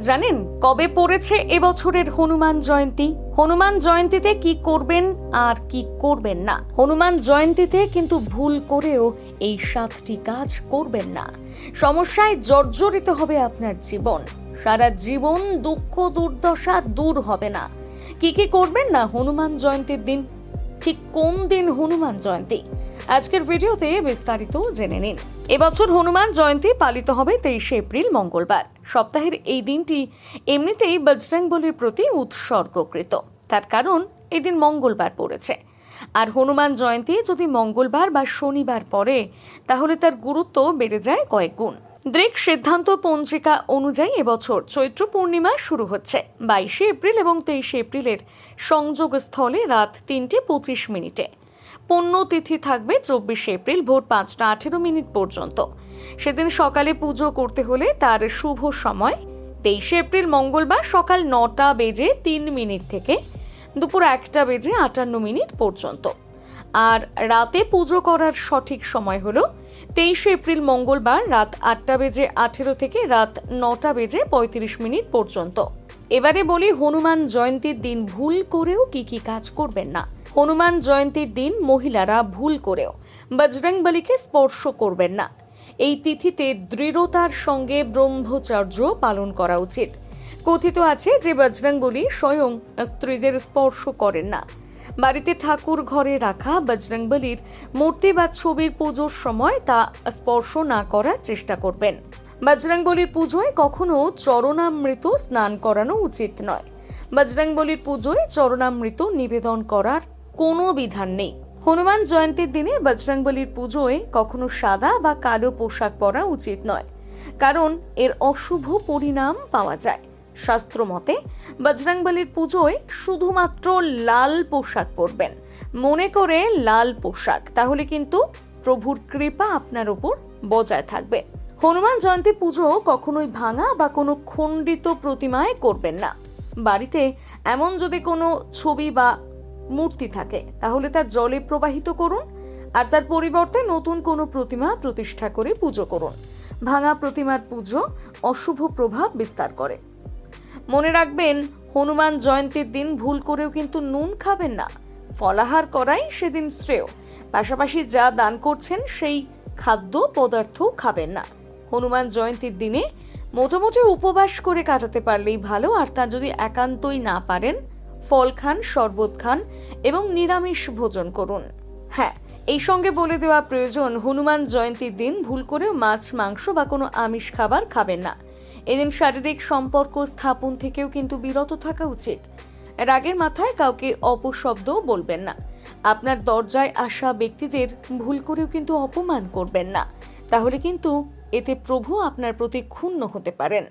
জানেন কবে পড়েছে এবছরের হনুমান জয়ন্তী? হনুমান জয়ন্তীতে কি করবেন আর কি করবেন না? হনুমান জয়ন্তীতে কিন্তু ভুল করেও এই সাতটি কাজ করবেন না। সমস্যায় জর্জরিত হবে আপনার জীবন। সারা জীবন দুঃখ, দুর্দশা দূর হবে না। কি কি করবেন না হনুমান জয়ন্তীর দিন? ঠিক কোন দিন হনুমান জয়ন্তী? আজকের ভিডিওতে বিস্তারিত জেনে নিন। এবছর হনুমান জয়ন্তী পালিত হবে তেইশে এপ্রিল, মঙ্গলবার। সপ্তাহের এই দিনটি এমনিতেই বজরংবলির প্রতি উৎসর্গকৃত। তার কারণ, এদিন মঙ্গলবার পড়েছে। আর হনুমান জয়ন্তী যদি মঙ্গলবার বা শনিবার পড়ে, তাহলে তার গুরুত্ব বেড়ে যায় কয়েক গুণ। দৃক সিদ্ধান্ত পঞ্জিকা অনুযায়ী এবছর চৈত্র পূর্ণিমা শুরু হচ্ছে। বাইশে এপ্রিল এবং তেইশে এপ্রিলের সংযোগস্থলে রাত তিনটে পঁচিশ মিনিটে। পুণ্যতিথি থাকবে চব্বিশে এপ্রিল ভোর পাঁচটা আঠেরো মিনিট পর্যন্ত। সেদিন সকালে পুজো করতে হলে তার শুভ সময় তেইশে এপ্রিল মঙ্গলবার সকাল নটা বেজে তিন মিনিট থেকে দুপুর একটা বেজে আটান্ন মিনিট পর্যন্ত। আর রাতে পুজো করার সঠিক সময় হলো তেইশে এপ্রিল মঙ্গলবার রাত আটটা বেজে আঠেরো থেকে রাত নটা বেজে পঁয়ত্রিশ মিনিট পর্যন্ত। এবারে বলি হনুমান জয়ন্তীর দিন ভুল করেও কি কি কাজ করবেন না। হনুমান জয়ন্তীর দিন মহিলারা ভুল করেও বজরংবলীকে স্পর্শ করবেন না। এই তিথিতে দৃঢ়তার সঙ্গে ব্রহ্মচর্য পালন করা উচিত। কথিত আছে যে বজরংবলী স্বয়ং স্ত্রীদের স্পর্শ করেন না। বাড়িতে ঠাকুর ঘরে রাখা বজরংবলীর মূর্তি বা ছবির পুজোর সময় তা স্পর্শ না করার চেষ্টা করবেন। বজরংবলীর পুজোয় কখনো চরণামৃত স্নান করানো উচিত নয়। বজরংবলীর পুজোয় চরণামৃত নিবেদন করার কোনো বিধান নেই। হনুমান জয়ন্তীর দিনে বজরংবলীর পুজোয় কখনো সাদা বা কালো পোশাক পরা উচিত নয়, কারণ এর অশুভ পরিণাম পাওয়া যায়। শাস্ত্র মতে বজরংবলীর পুজোয় শুধুমাত্র লাল পোশাক পরবেন। মনে করে লাল পোশাক, তাহলে কিন্তু প্রভুর কৃপা আপনার উপর বজায় থাকবে। হনুমান জয়ন্তী পুজো কখনোই ভাঙা বা কোনো খণ্ডিত প্রতিমায় করবেন না। বাড়িতে এমন যদি কোনো ছবি বা মূর্তি থাকে, তাহলে তার জলে প্রবাহিত করুন আর তার পরিবর্তে নতুন কোনো প্রতিমা প্রতিষ্ঠা করে পুজো করুন। ভাঙা প্রতিমার পুজো অশুভ প্রভাব বিস্তার করে। মনে রাখবেন, হনুমান জয়ন্তীর দিন ভুল করেও কিন্তু নুন খাবেন না। ফলাহার করাই সেদিন শ্রেয়। পাশাপাশি যা দান করছেন, সেই খাদ্য পদার্থ খাবেন না। হনুমান জয়ন্তীর দিনে মোটামুটি উপবাস করে কাটাতে পারলেই ভালো, আর তা যদি একান্তই না পারেন, ফল খান, শরবত খান এবং নিরামিষ ভোজন করুন। হ্যাঁ এই সঙ্গে বলে দেওয়া প্রয়োজন, হনুমান জয়ন্তীর দিন ভুল করেও মাছ, মাংস বা কোনো আমিষ খাবার খাবেন না। এদিন শারীরিক সম্পর্ক স্থাপন থেকেও কিন্তু বিরত থাকা উচিত। রাগের মাথায় কাউকে অপশব্দ বলবেন না। আপনার দরজায় আসা ব্যক্তিদের ভুল করেও কিন্তু অপমান করবেন না। তাহলে কিন্তু এতে প্রভু আপনার প্রতি ক্ষুণ্ণ হতে পারেন।